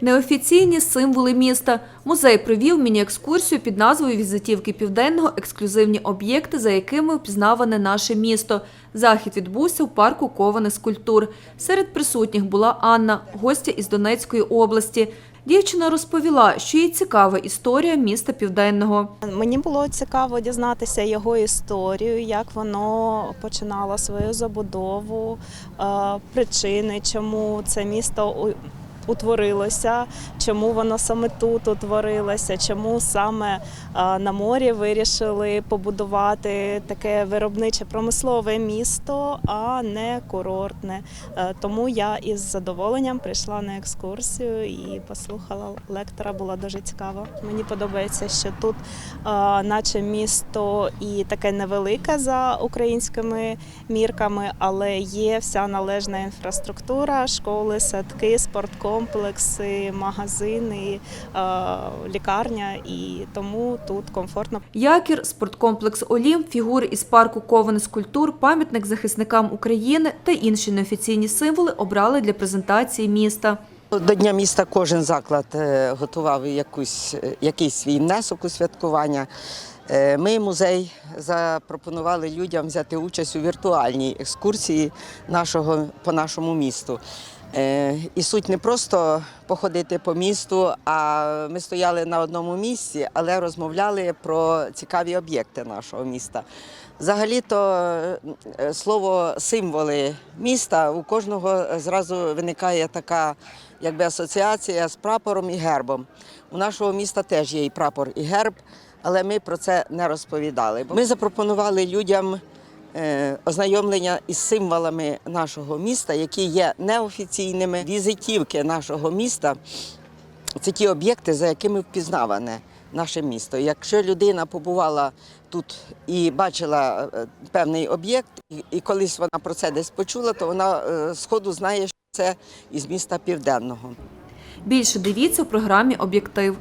Неофіційні символи міста. Музей провів міні-екскурсію під назвою Візитівки Південного ексклюзивні об'єкти, за якими впізнаване наше місто. Захід відбувся у парку кованих скульптур. Серед присутніх була Анна, гостя із Донецької області. Дівчина розповіла, що їй цікава історія міста Південного. Мені було цікаво дізнатися його історію, як воно починало свою забудову, е, причини, чому це місто утворилося, чому воно саме тут утворилося, чому саме на морі вирішили побудувати таке виробниче промислове місто, а не курортне. Е, Тому я із задоволенням прийшла на екскурсію і послухала лектора. Було дуже цікаво. Мені подобається, що тут наче місто і таке невелике за українськими мірками, але є вся належна інфраструктура, школи, садки, спорткомплекси, магазини, е, лікарня, і тому тут комфортно. Якір, спорткомплекс Олімп, фігури із парку кованих скульптур, пам'ятник захисникам України та інші неофіційні символи обрали для презентації міста. До Дня міста кожен заклад е, готував якусь, е, якийсь свій внесок у святкування. Ми, музей, запропонували людям взяти участь у віртуальній екскурсії нашого, по нашому місту. Е, І суть не просто походити по місту, а ми стояли на одному місці, але розмовляли про цікаві об'єкти нашого міста. Взагалі-то е, слово символи міста у кожного зразу виникає така якби асоціація з прапором і гербом. У нашого міста теж є і прапор, і герб, але ми про це не розповідали. Ми запропонували людям ознайомлення із символами нашого міста, які є неофіційними. Візитівки нашого міста це ті об'єкти, за якими впізнаване наше місто. Якщо людина побувала тут і бачила е, певний об'єкт, і- колись вона про це десь почула, то вона е, сходу знає, що це із міста Південного. Більше дивіться у програмі Об'єктив.